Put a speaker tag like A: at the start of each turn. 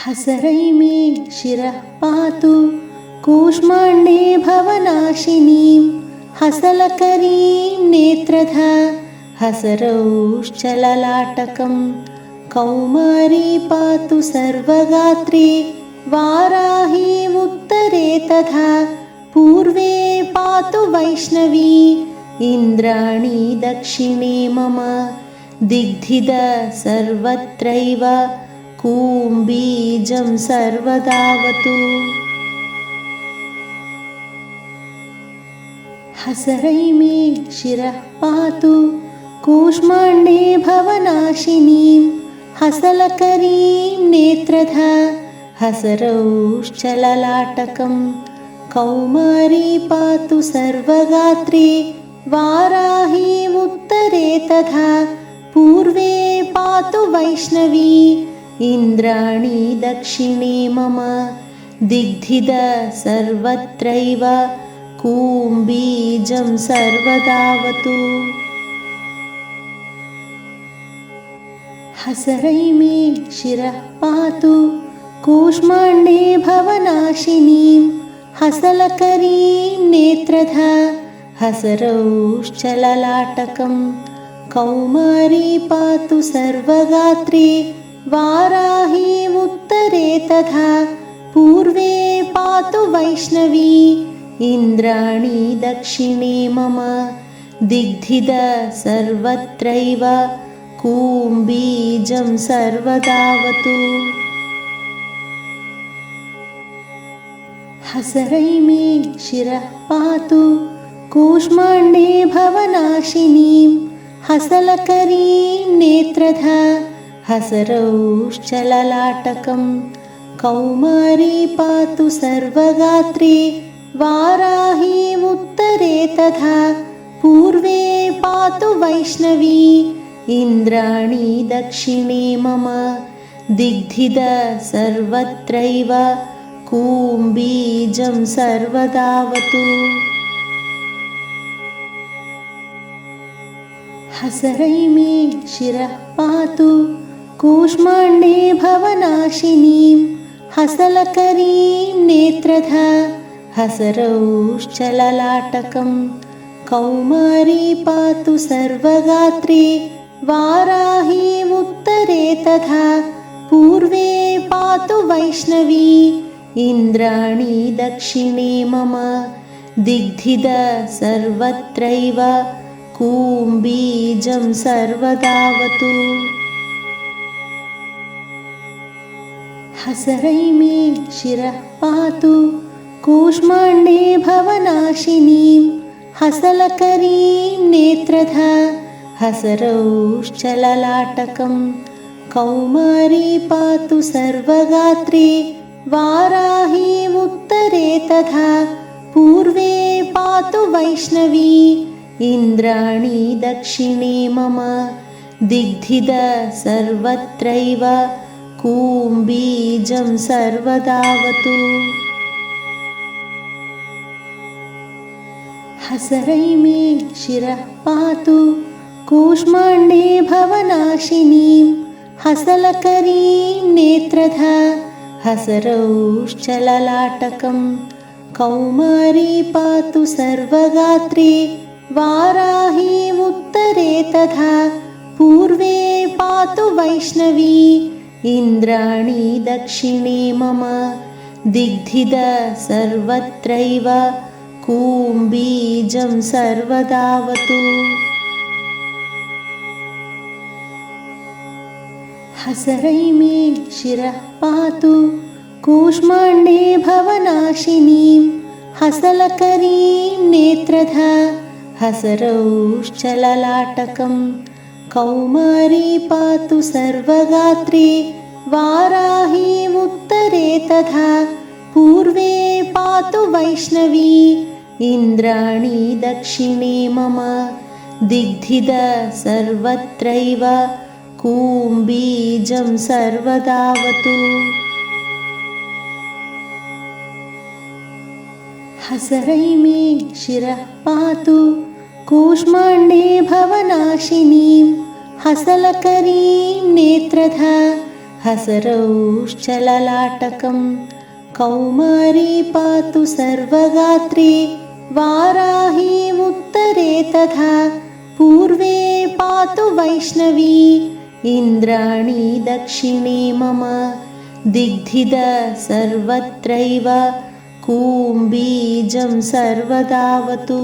A: हसरै मे शिरः पातु कूष्माण्डे भवनाशिनीं हसलकरीं नेत्रधा हसरौश्चललाटकं कौमारी पातु सर्वगात्रे वाराहीमुत्तरे तथा पूर्वे पातु वैष्णवी इन्द्राणी दक्षिणे मम दिग्धिद सर्वत्रैव कूम्बीजं सर्वदावतु। हसरै मे शिरः पातु। कूष्माण्डे भवनाशिनीं हसलकरीं नेत्रधा। हसरौश्चललाटकं कौमारी पातु सर्वगात्रे। वाराहीमुत्तरे तथा। पूर्वे पातु वैष्णवी इन्द्राणी दक्षिणे मम दिग्धिद सर्वत्रैव कूम्बीजं सर्वदावतु। हसरै मे शिरः पातु कूष्माण्डे भवनाशिनीं हसलकरीं नेत्रधा हसरौश्चललाटकं कौमारी पातु सर्वगात्रे वाराहीमुत्तरे तथा पूर्वे पातु वैष्णवी इन्द्राणी दक्षिणे मम दिग्धिद सर्वत्रैव कूम्बीजं सर्वदावतु। हसरै मे शिरः पातु कूष्माण्डे भवनाशिनीं हसलकरीं नेत्रधा हसरौश्चललाटकं। कौमारी पातु सर्वगात्रे वाराहीमुत्तरे तथा पूर्वे पातु वैष्णवी इन्द्राणी दक्षिणे मम दिग्धिद सर्वत्रैव कूम्बीजं सर्वदावतु। हसरै मे शिरः पातु कूष्माण्डे भवनाशिनीं हसलकरीं नेत्रधा हसरौश्चललाटकं कौमारी पातु सर्वगात्रे वाराहीमुत्तरे तथा पूर्वे पातु वैष्णवी इन्द्राणी दक्षिणे मम दिग्धिद सर्वत्रैव कूम्बीजं सर्वदावतु हसरै मे शिरः पातु कूष्माण्डे भवनाशिनीं हसलकरीं नेत्रधा हसरौश्चललाटकं कौमारी पातु सर्वगात्रे वाराहीमुत्तरे तथा पूर्वे पातु वैष्णवी इन्द्राणी दक्षिणे मम दिग्धिद सर्वत्रैव कूम्बीजं सर्वदावतु। हसरै मे शिरः पातु कूष्माण्डे भवनाशिनीं हसलकरीं नेत्रधा हसरौश्चललाटकं। कौमारी पातु सर्वगात्रे वाराहीमुत्तरे तथा पूर्वे पातु वैष्णवी इन्द्राणी दक्षिणे मम दिग्धिद सर्वत्रैव कूम्बीजं सर्वदावतु। हसरै मे शिरः पातु कूष्माण्डे भवनाशिनीं हसलकरीं नेत्रधा हसरौश्चललाटकं कौमारी पातु सर्वगात्रे वाराहीमुत्तरे तथा पूर्वे पातु वैष्णवी इन्द्राणी दक्षिणे मम दिग्धिद सर्वत्रैव कूम्बीजं सर्वदावतु। हसरै मे शिरः पातु कूष्माण्डे भवनाशिनीं हसलकरीं नेत्रधा हसरौश्चललाटकं कौमारी पातु सर्वगात्रे वाराही उत्तरे तथा पूर्वे पातु वैष्णवी इन्द्राणी दक्षिणे मम दिग्धिद सर्वत्रैव कूम्बीजं सर्वदावतु